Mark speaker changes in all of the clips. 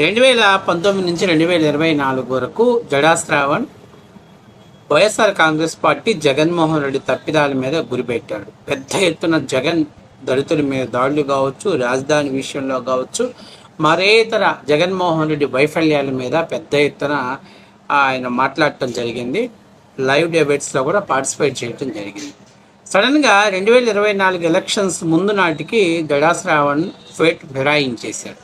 Speaker 1: రెండు వేల పంతొమ్మిది నుంచి రెండు వేల ఇరవై నాలుగు వరకు జడాశ్రావణ్ వైఎస్ఆర్ కాంగ్రెస్ పార్టీ జగన్మోహన్ రెడ్డి తప్పిదాల మీద గురిపెట్టాడు పెద్ద ఎత్తున జగన్ దళితుల మీద దాడులు కావచ్చు రాజధాని విషయంలో కావచ్చు మరేతర జగన్మోహన్ రెడ్డి వైఫల్యాల మీద పెద్ద ఎత్తున ఆయన మాట్లాడటం జరిగింది. లైవ్ డెబేట్స్లో కూడా పార్టిసిపేట్ చేయడం జరిగింది. సడన్గా రెండు వేల ఇరవై నాలుగు ఎలక్షన్స్ ముందు నాటికి జడాశ్రావణ్ ఫేట్ ఫిరాయించేశాడు.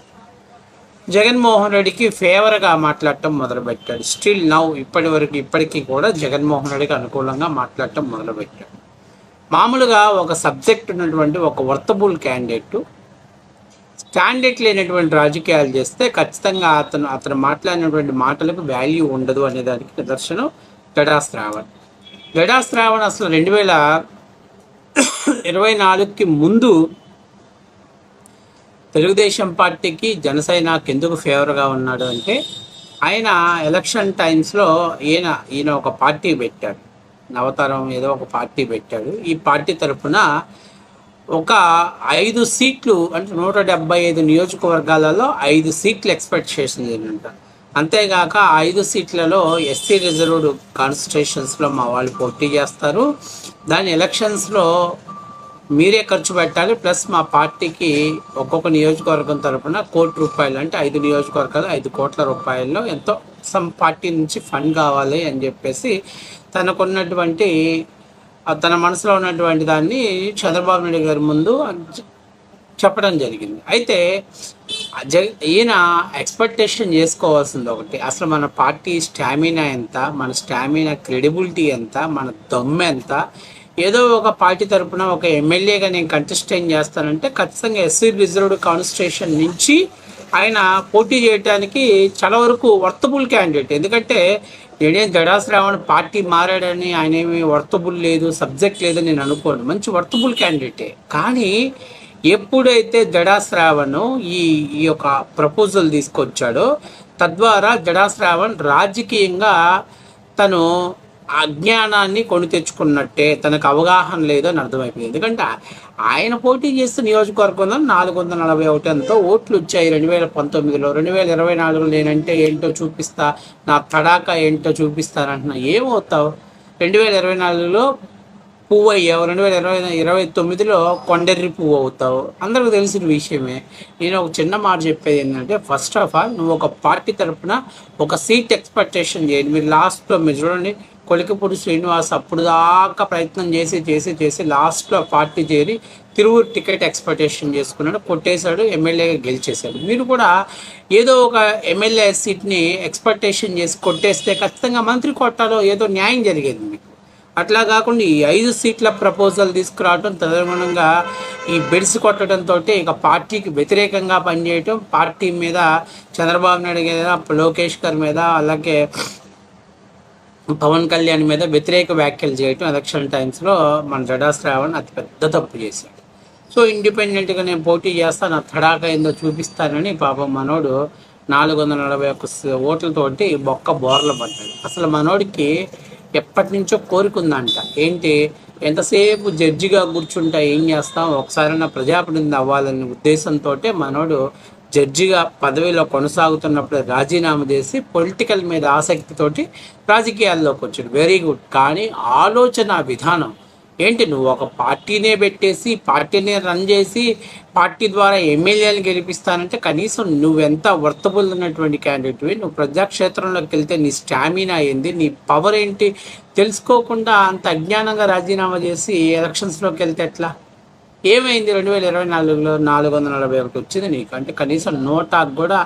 Speaker 1: జగన్మోహన్ రెడ్డికి ఫేవర్గా మాట్లాడటం మొదలుపెట్టాడు. స్టిల్ నౌ ఇప్పటి వరకు ఇప్పటికీ కూడా జగన్మోహన్ రెడ్డికి అనుకూలంగా మాట్లాడటం మొదలుపెట్టాడు. మామూలుగా ఒక సబ్జెక్ట్ ఉన్నటువంటి ఒక వర్తబుల్ క్యాండిడేట్ స్టాండర్డ్ లేనటువంటి రాజకీయాలు చేస్తే ఖచ్చితంగా అతను అతను మాట్లాడినటువంటి మాటలకు వాల్యూ ఉండదు అనే దానికి నిదర్శనం గడా శ్రావణ్. గడా శ్రావణ్ అసలు రెండు వేల ఇరవై నాలుగుకి ముందు తెలుగుదేశం పార్టీకి జనసేనకి ఎందుకు ఫేవర్గా ఉన్నాడు అంటే ఆయన ఎలక్షన్ టైమ్స్లో ఈయన ఈయన ఒక పార్టీ పెట్టాడు. నవతరం ఏదో ఒక పార్టీ పెట్టాడు. ఈ పార్టీ తరఫున ఒక ఐదు సీట్లు అంటే నూట డెబ్బై ఐదు నియోజకవర్గాలలో ఐదు సీట్లు ఎక్స్పెక్ట్ చేసింది అంతేగాక ఐదు సీట్లలో ఎస్సీ రిజర్వ్డ్ కాన్స్టిట్యూషన్స్లో మా వాళ్ళు పోటీ చేస్తారు. దాని ఎలక్షన్స్లో మీరే ఖర్చు పెట్టాలి ప్లస్ మా పార్టీకి ఒక్కొక్క నియోజకవర్గం తరపున కోటి రూపాయలు అంటే ఐదు నియోజకవర్గాలు ఐదు కోట్ల రూపాయల్లో ఎంతో సమ్ పార్టీ నుంచి ఫండ్ కావాలి అని చెప్పేసి తనకున్నటువంటి తన మనసులో ఉన్నటువంటి దాన్ని చంద్రబాబు నాయుడు గారి ముందు చెప్పడం జరిగింది. అయితే ఈయన ఎక్స్పెక్టేషన్ చేసుకోవాల్సింది ఒకటి. అసలు మన పార్టీ స్టామినా ఎంత మన స్టామినా క్రెడిబిలిటీ ఎంత మన దమ్ము ఎంత ఏదో ఒక పార్టీ తరపున ఒక ఎమ్మెల్యేగా నేను కంటెస్టైన్ చేస్తానంటే ఖచ్చితంగా ఎస్సీ రిజర్వ్డ్ కాన్స్టిట్యూషన్ నుంచి ఆయన పోటీ చేయడానికి చాలా వరకు వర్తబుల్ క్యాండిడేట్ ఎందుకంటే నేనేం జడా శ్రావణ్ పార్టీ మారాడని ఆయన ఏమి వర్తబుల్ లేదు సబ్జెక్ట్ లేదని నేను అనుకోను. మంచి వర్తబుల్ క్యాండిడేటే కానీ ఎప్పుడైతే జడా శ్రావణ్ ఈ ఈ యొక్క ప్రపోజల్ తీసుకొచ్చాడో తద్వారా జడా శ్రావణ్ రాజకీయంగా తను అజ్ఞానాన్ని కొని తెచ్చుకున్నట్టే తనకు అవగాహన లేదు అని అర్థమైపోయింది. ఎందుకంటే ఆయన పోటీ చేస్తే నియోజకవర్గంలో నాలుగు వందల నలభై ఒకటి ఎంతో ఓట్లు వచ్చాయి. రెండు వేల పంతొమ్మిదిలో రెండు వేల ఇరవై నాలుగులో నేనంటే ఏంటో చూపిస్తా నా తడాకా ఏంటో చూపిస్తానంటున్నా. ఏమవుతావు రెండు వేల ఇరవై నాలుగులో పువ్వు అయ్యావు. రెండు వేల ఇరవై ఇరవై తొమ్మిదిలో కొండెర్రి పువ్వు అవుతావు. అందరికి తెలిసిన విషయమే. నేను ఒక చిన్న మాట చెప్పేది ఏంటంటే ఫస్ట్ ఆఫ్ ఆల్ నువ్వు ఒక పార్టీ తరపున ఒక సీట్ ఎక్స్పెక్టేషన్ చేయండి. మీరు లాస్ట్లో మీరు చూడండి కొలికపూడి శ్రీనివాస్ అప్పుడు దాకా ప్రయత్నం చేసి చేసి చేసి లాస్ట్లో పార్టీ చేరి తిరువురు టికెట్ ఎక్స్పెక్టేషన్ చేసుకున్నాడు. కొట్టేశాడు ఎమ్మెల్యేగా గెలిచేశాడు. మీరు కూడా ఏదో ఒక ఎమ్మెల్యే సీట్ని ఎక్స్పెక్టేషన్ చేసి కొట్టేస్తే ఖచ్చితంగా మంత్రి కోటాలో ఏదో న్యాయం జరిగేది మీకు. అట్లా కాకుండా ఈ ఐదు సీట్ల ప్రపోజల్ తీసుకురావడం తదనుగుణంగా ఈ బెడ్స్ కొట్టడంతో ఇక పార్టీకి వ్యతిరేకంగా పనిచేయటం. పార్టీ మీద చంద్రబాబు నాయుడు మీద లోకేష్ గారి మీద అలాగే పవన్ కళ్యాణ్ మీద వ్యతిరేక వ్యాఖ్యలు చేయటం ఎలక్షన్ టైమ్స్లో మన జడా శ్రావణ్ అతి పెద్ద తప్పు చేశాడు. సో ఇండిపెండెంట్గా నేను పోటీ చేస్తాను నా తడాక ఏందో చూపిస్తానని పాపం మనోడు నాలుగు వందల నలభై ఒక్క ఓట్లతోటి బొక్క బోర్ల పడ్డాడు. అసలు మనోడికి ఎప్పటి నుంచో కోరుకుందంట ఏంటి? ఎంతసేపు జడ్జిగా కూర్చుంటా ఏం చేస్తాం? ఒకసారైనా ప్రజాప్రతినిధి అవ్వాలనే ఉద్దేశంతో మనోడు జడ్జిగా పదవిలో కొనసాగుతున్నప్పుడు రాజీనామా చేసి పొలిటికల్ మీద ఆసక్తితోటి రాజకీయాల్లోకి వచ్చాడు. వెరీ గుడ్ కానీ ఆలోచన విధానం. ఏంటి? నువ్వు ఒక పార్టీనే పెట్టేసి పార్టీనే రన్ చేసి పార్టీ ద్వారా ఎమ్మెల్యేలు గెలిపిస్తానంటే కనీసం నువ్వెంత వర్తబుల్ ఉన్నటువంటి క్యాండిడేట్వి నువ్వు ప్రజాక్షేత్రంలోకి వెళ్తే నీ స్టామినా ఏంది? నీ పవర్ ఏంటి? తెలుసుకోకుండా అంత అజ్ఞానంగా రాజీనామా చేసి ఎలక్షన్స్లోకి వెళ్తే ఎట్లా? ఏమైంది? రెండు వేల ఇరవై నాలుగులో నాలుగు వందల నలభై ఒకటి వచ్చింది నీకు. అంటే కనీసం నోటాకు కూడా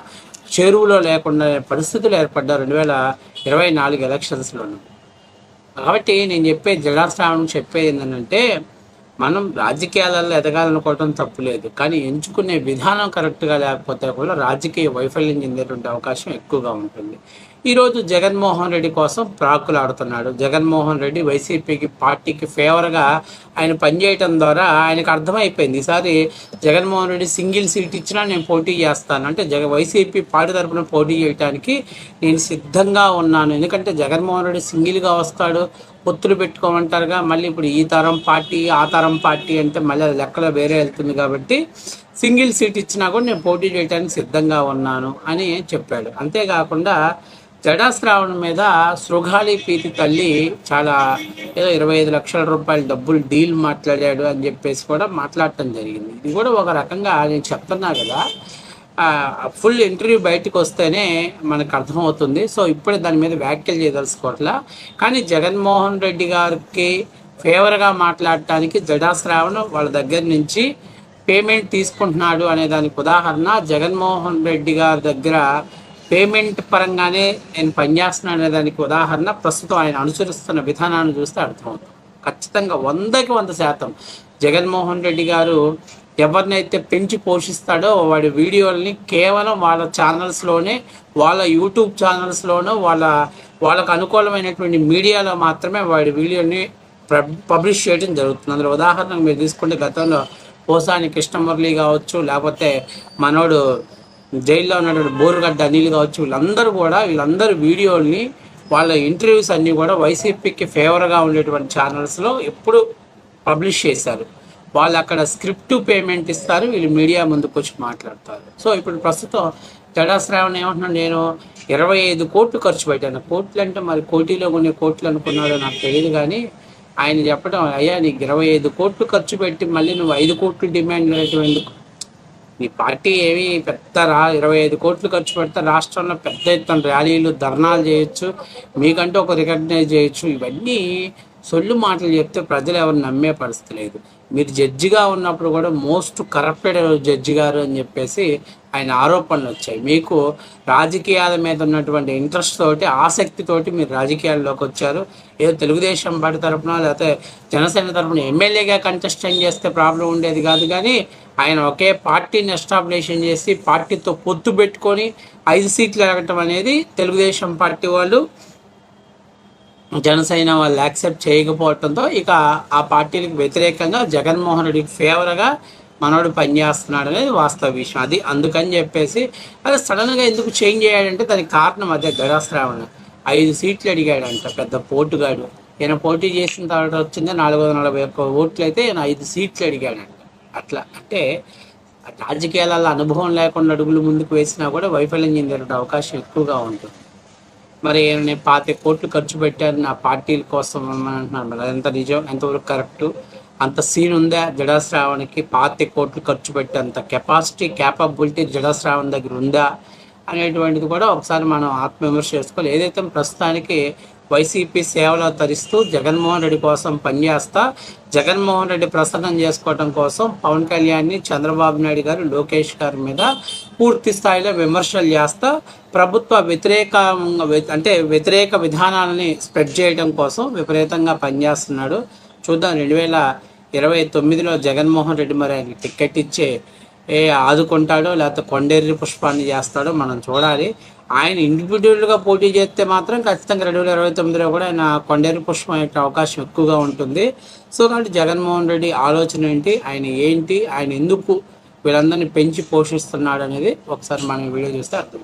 Speaker 1: చెరువులో లేకుండా పరిస్థితులు ఏర్పడ్డా రెండు వేల ఇరవై నాలుగు ఎలక్షన్స్లోనూ. కాబట్టి నేను చెప్పే జడాశ్రావణం చెప్పేది ఏంటంటే మనం రాజకీయాలలో ఎదగాలనుకోవడం తప్పులేదు. కానీ ఎంచుకునే విధానం కరెక్ట్గా లేకపోతే కూడా రాజకీయ వైఫల్యం చెందేటువంటి అవకాశం ఎక్కువగా ఉంటుంది. ఈరోజు జగన్మోహన్ రెడ్డి కోసం ప్రాకులాడుతున్నాడు జగన్మోహన్ రెడ్డి వైసీపీకి పార్టీకి ఫేవర్గా ఆయన పనిచేయటం ద్వారా ఆయనకు అర్థమైపోయింది. ఈసారి జగన్మోహన్ రెడ్డి సింగిల్ సీట్ ఇచ్చినా నేను పోటీ చేస్తాను. అంటే జగ వైసీపీ పార్టీ తరపున పోటీ చేయడానికి నేను సిద్ధంగా ఉన్నాను. ఎందుకంటే జగన్మోహన్ రెడ్డి సింగిల్గా వస్తాడు. పొత్తులు పెట్టుకోమంటారుగా మళ్ళీ ఇప్పుడు ఈ తరం పార్టీ ఆ తరం పార్టీ అంటే మళ్ళీ అది లెక్కలో వేరే వెళ్తుంది కాబట్టి సింగిల్ సీట్ ఇచ్చినా కూడా నేను పోటీ చేయడానికి సిద్ధంగా ఉన్నాను అని చెప్పాడు. అంతేకాకుండా జడా శ్రావణ్ మీద శృగాలి పీతి తల్లి చాలా ఏదో ఇరవై ఐదు లక్షల రూపాయల డబ్బులు డీల్ మాట్లాడాడు అని చెప్పేసి కూడా మాట్లాడటం జరిగింది. ఇది కూడా ఒక రకంగా నేను చెప్తున్నా కదా ఫుల్ ఇంటర్వ్యూ బయటకు వస్తేనే మనకు అర్థమవుతుంది. సో ఇప్పుడే దాని మీద వ్యాఖ్యలు చేయదలుచుకోవట్లా. కానీ జగన్మోహన్ రెడ్డి గారికి ఫేవర్గా మాట్లాడటానికి జడాశ్రావణ్ వాళ్ళ దగ్గర నుంచి పేమెంట్ తీసుకుంటున్నాడు అనే దానికి ఉదాహరణ. జగన్మోహన్ రెడ్డి గారి దగ్గర పేమెంట్ పరంగానే నేను పనిచేస్తున్నాను అనే దానికి ఉదాహరణ. ప్రస్తుతం ఆయన అనుసరిస్తున్న విధానాన్ని చూస్తే అర్థమవుతుంది. ఖచ్చితంగా వందకి వంద శాతం జగన్మోహన్ రెడ్డి గారు ఎవరినైతే పెంచి పోషిస్తాడో వాడి వీడియోల్ని కేవలం వాళ్ళ ఛానల్స్లోనే వాళ్ళ యూట్యూబ్ ఛానల్స్లోనూ వాళ్ళ వాళ్ళకు అనుకూలమైనటువంటి మీడియాలో మాత్రమే వాడి వీడియోని పబ్లిష్ చేయడం జరుగుతుంది. అందులో ఉదాహరణకు మీరు తీసుకుంటే గతంలో పోసాని కృష్ణమురళి కావచ్చు లేకపోతే మనోడు జైల్లో ఉన్నటువంటి బోరుగడ్డ అనిల్ కావచ్చు వీళ్ళందరూ కూడా వీళ్ళందరూ వీడియోల్ని వాళ్ళ ఇంటర్వ్యూస్ అన్నీ కూడా వైసీపీకి ఫేవర్గా ఉండేటువంటి ఛానల్స్లో ఎప్పుడు పబ్లిష్ చేశారు. వాళ్ళు అక్కడ స్క్రిప్ట్ పేమెంట్ ఇస్తారు వీళ్ళు మీడియా ముందుకు వచ్చి మాట్లాడతారు. సో ఇప్పుడు ప్రస్తుతం జడా శ్రావణ్ ఏమంటున్నాడు నేను ఇరవై ఐదు కోట్లు ఖర్చు పెట్టాను. కోట్లు అంటే మరి కోటిలో కొన్ని కోట్లు అనుకున్నాడో నాకు తెలియదు కానీ ఆయన చెప్పడం అయ్యా నీకు ఇరవై ఐదు కోట్లు ఖర్చు పెట్టి మళ్ళీ నువ్వు ఐదు కోట్లు డిమాండ్ ఎందుకు? నీ పార్టీ ఏమి పెద్ద రా ఇరవై ఐదు కోట్లు ఖర్చు పెడితే రాష్ట్రంలో పెద్ద ఎత్తున ర్యాలీలు ధర్నాలు చేయొచ్చు మీకంటే ఒక రికగ్నైజ్ చేయొచ్చు. ఇవన్నీ సొల్లు మాటలు చెప్తే ప్రజలు ఎవరు నమ్మే పరిస్థితి లేదు. మీరు జడ్జిగా ఉన్నప్పుడు కూడా మోస్ట్ కరప్టెడ్ జడ్జి గారు అని చెప్పేసి ఆయన ఆరోపణలు వచ్చాయి. మీకు రాజకీయాల మీద ఉన్నటువంటి ఇంట్రెస్ట్ తోటి ఆసక్తితోటి మీరు రాజకీయాల్లోకి వచ్చారు. ఏదో తెలుగుదేశం పార్టీ తరపున లేకపోతే జనసేన తరఫున ఎమ్మెల్యేగా కంటెస్టెంట్ చేస్తే ప్రాబ్లం ఉండేది కాదు కానీ ఆయన ఒకే పార్టీని ఎస్టాబ్లిషన్ చేసి పార్టీతో పొత్తు పెట్టుకొని ఐదు సీట్లు ఎరగటం అనేది తెలుగుదేశం పార్టీ వాళ్ళు జనసేన వాళ్ళు యాక్సెప్ట్ చేయకపోవడంతో ఇక ఆ పార్టీలకు వ్యతిరేకంగా జగన్మోహన్ రెడ్డికి ఫేవర్గా మనోడు పనిచేస్తున్నాడు అనేది వాస్తవ విషయం. అది అందుకని చెప్పేసి అది సడన్గా ఎందుకు చేంజ్ అయ్యాడంటే దానికి కారణం అదే గడాశ్రావణ ఐదు సీట్లు అడిగాడంట పెద్ద పోటుగాడు. ఈయన పోటీ చేసిన తర్వాత వచ్చింది నాలుగు వందల నలభై ఒక్క ఓట్లు అయితే ఈయన ఐదు సీట్లు అడిగాడంట. అట్లా అంటే రాజకీయాలలో అనుభవం లేకుండా అడుగులు ముందుకు వేసినా కూడా వైఫల్యం చెందేట అవకాశం ఎక్కువగా ఉంటుంది. మరి నేను పాతి కోట్లు ఖర్చు పెట్టాను నా పార్టీల కోసం అని అంటున్నాను ఎంత నిజం? ఎంతవరకు కరెక్ట్? అంత సీన్ ఉందా? జడాశ్రావణికి పాతి కోట్లు ఖర్చు పెట్టే అంత కెపాసిటీ క్యాపబిలిటీ జడాశ్రావణ్ దగ్గర ఉందా? అనేటువంటిది కూడా ఒకసారి మనం ఆత్మవిమర్శ చేసుకోవాలి. ఏదైతే ప్రస్తుతానికి వైసీపీ సేవలో తరిస్తూ జగన్మోహన్ రెడ్డి కోసం పనిచేస్తా జగన్మోహన్ రెడ్డి ప్రసన్నం చేసుకోవడం కోసం పవన్ కళ్యాణ్ని చంద్రబాబు నాయుడు గారు లోకేష్ గారి మీద పూర్తి స్థాయిలో విమర్శలు చేస్తా ప్రభుత్వ వ్యతిరేక అంటే వ్యతిరేక విధానాలని స్ప్రెడ్ చేయడం కోసం విపరీతంగా పనిచేస్తున్నాడు. చూద్దాం రెండు వేల ఇరవై తొమ్మిదిలో జగన్మోహన్ రెడ్డి మరి ఆయన టిక్కెట్ ఇచ్చే ఏ ఆదుకుంటాడో లేకపోతే కొండేరి పుష్పాన్ని చేస్తాడో మనం చూడాలి. ఆయన ఇండివిజువల్గా పోటీ చేస్తే మాత్రం ఖచ్చితంగా రెండు వేల ఇరవై తొమ్మిదిలో కూడా ఆయన కొండేరి పుష్పం అయ్యే అవకాశం ఎక్కువగా ఉంటుంది. సో కాబట్టి జగన్మోహన్ రెడ్డి ఆలోచన ఏంటి? ఆయన ఏంటి? ఆయన ఎందుకు వీళ్ళందరినీ పెంచి పోషిస్తున్నాడు అనేది ఒకసారి మనం వీడియో చూస్తే అర్థం